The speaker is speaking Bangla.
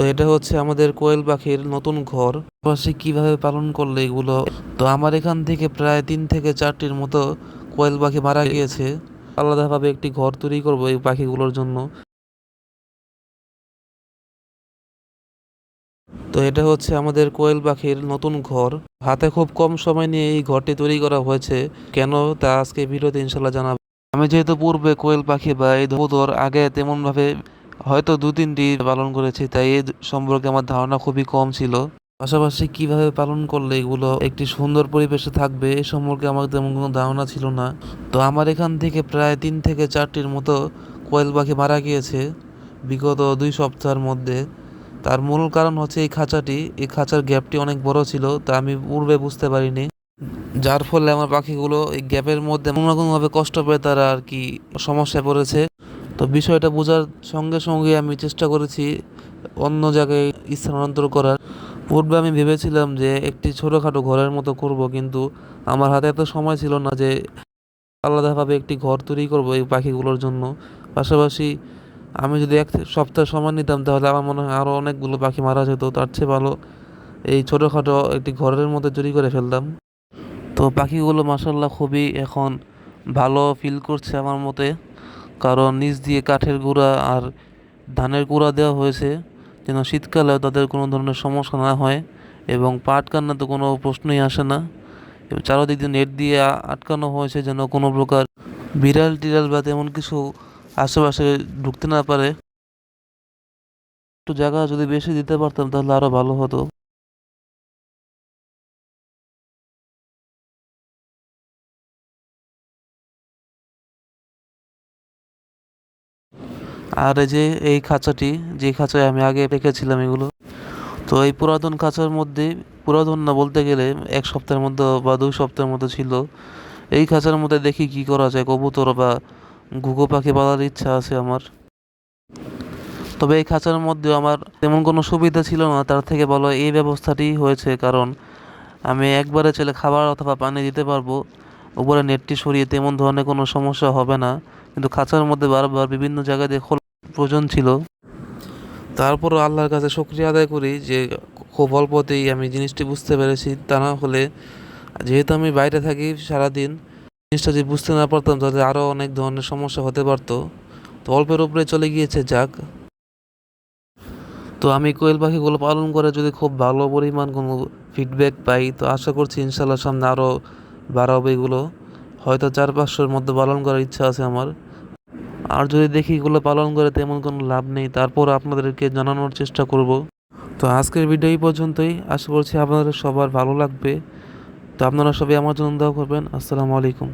তো এটা হচ্ছে আমাদের কোয়েল পাখির নতুন ঘর। পাশে কীভাবে পালন করলে এগুলো? তো আমার এখান থেকে প্রায় তিন থেকে চারটির মতো কোয়েল পাখি মারা গিয়েছে। আলাদাভাবে একটি ঘর তৈরি করব এই পাখিগুলোর জন্য। তো এটা হচ্ছে আমাদের কোয়েল পাখির নতুন ঘর। হাতে খুব কম সময় নিয়ে এই ঘরটি তৈরি করা হয়েছে। কেন? তা আজকে ভিডিওতে ইনশাল্লাহ জানাব। আমি যেহেতু পূর্বে কোয়েল পাখি বা এই ধবুতর আগে তেমন ভাবে হয়তো দু তিনটি পালন করেছি, তাই এই সম্পর্কে আমার ধারণা খুবই কম ছিল। পাশাপাশি কীভাবে পালন করলে এগুলো একটি সুন্দর পরিবেশে থাকবে, এ সম্পর্কে আমার তেমন কোনো ধারণা ছিল না। তো আমার এখান থেকে প্রায় তিন থেকে চারটির মতো কোয়েল পাখি মারা গিয়েছে, বিগত দুই সপ্তাহের মধ্যে। তার মূল কারণ হচ্ছে এই খাঁচাটি, এই খাঁচার গ্যাপটি অনেক বড় ছিল, তা আমি পূর্বে বুঝতে পারিনি। যার ফলে আমার পাখিগুলো এই গ্যাপের মধ্যে কোনো না কোনোভাবে কষ্ট পেয়ে তারা আর কি সমস্যায় পড়েছে। তো বিষয়টা বোঝার সঙ্গে সঙ্গে আমি চেষ্টা করেছি অন্য জায়গায় স্থানান্তর করার। পূর্বে আমি ভেবেছিলাম যে একটি ছোটোখাটো ঘরের মতো করব, কিন্তু আমার হাতে এত সময় ছিল না যে আলাদাভাবে একটি ঘর তৈরি করব এই পাখিগুলোর জন্য। পাশাপাশি আমি যদি এক সপ্তাহ সময় নিতাম, তাহলে আমার মনে হয় আরও অনেকগুলো পাখি মারা যেত, তার চেয়ে ভালো এই ছোটোখাটো একটি ঘরের মধ্যে তৈরি করে ফেলতাম। তো পাখিগুলো মাসাল্লাহ খুবই এখন ভালো ফিল করছে আমার মতে। কারণ নিচ দিয়ে কাঠের গুঁড়া আর ধানের গুঁড়া দেওয়া হয়েছে, যেন শীতকালেও তাদের কোনো ধরনের সমস্যা না হয় এবং পা আটকানোর তো কোনো প্রশ্নই আসে না। এবং চারোদিক দিয়ে নেট দিয়ে আটকানো হয়েছে যেন কোনো প্রকার বিড়াল টিড়াল বা তেমন কিছু আশেপাশে ঢুকতে না পারে। একটু জায়গা যদি বেশি দিতে পারতাম তাহলে আরও ভালো হতো। আর এই যে, এই খাঁচাটি, যে খাঁচায় আমি আগে রেখেছিলাম এগুলো, তো এই পুরাতন খাঁচার মধ্যে, পুরাতন না বলতে গেলে এক সপ্তাহের মধ্যে বা দুই সপ্তাহের মতো ছিল। এই খাঁচার মধ্যে দেখি কি করা যায়, কবুতর বা ঘুঘু পাখি পালার ইচ্ছা আছে আমার। তবে এই খাঁচার মধ্যেও আমার তেমন কোনো সুবিধা ছিল না, তার থেকে বলো এই ব্যবস্থাটি হয়েছে, কারণ আমি একবারে চলে খাবার অথবা পানি দিতে পারব। উপরে নেটটি সরিয়ে তেমন ধরনের কোনো সমস্যা হবে না, কিন্তু খাঁচার মধ্যে বারবার বিভিন্ন জায়গায় দিয়ে খোলা প্রয়োজন ছিল। তারপরও আল্লাহর কাছে শুক্রিয়া আদায় করি যে খুব অল্পতেই আমি জিনিসটি বুঝতে পেরেছি, তা না হলে যেহেতু আমি বাইরে থাকি সারাদিন, জিনিসটা যদি বুঝতে না পারতাম তাহলে আরও অনেক ধরনের সমস্যা হতে পারতো। তো অল্পের উপরে চলে গিয়েছে, যাক। তো আমি কোয়েল পাখিগুলো পালন করে যদি খুব ভালো পরিমাণ কোনো ফিডব্যাক পাই, তো আশা করছি ইনশাল্লাহ সামনে আরও বাড়াবো এগুলো হয়তো চার পাঁচশোর মধ্যে পালন করার ইচ্ছা আছে আমার। আর যদি দেখি এগুলো পালন করে তেমন কোনো লাভ নেই, তারপর আপনাদেরকে জানানোর চেষ্টা করব। তো আজকের ভিডিও এই পর্যন্তই। আশা করছি আপনাদের সবার ভালো লাগবে। তো আপনারা সবাই আমার জন্য দোয়া করবেন। আসসালামু আলাইকুম।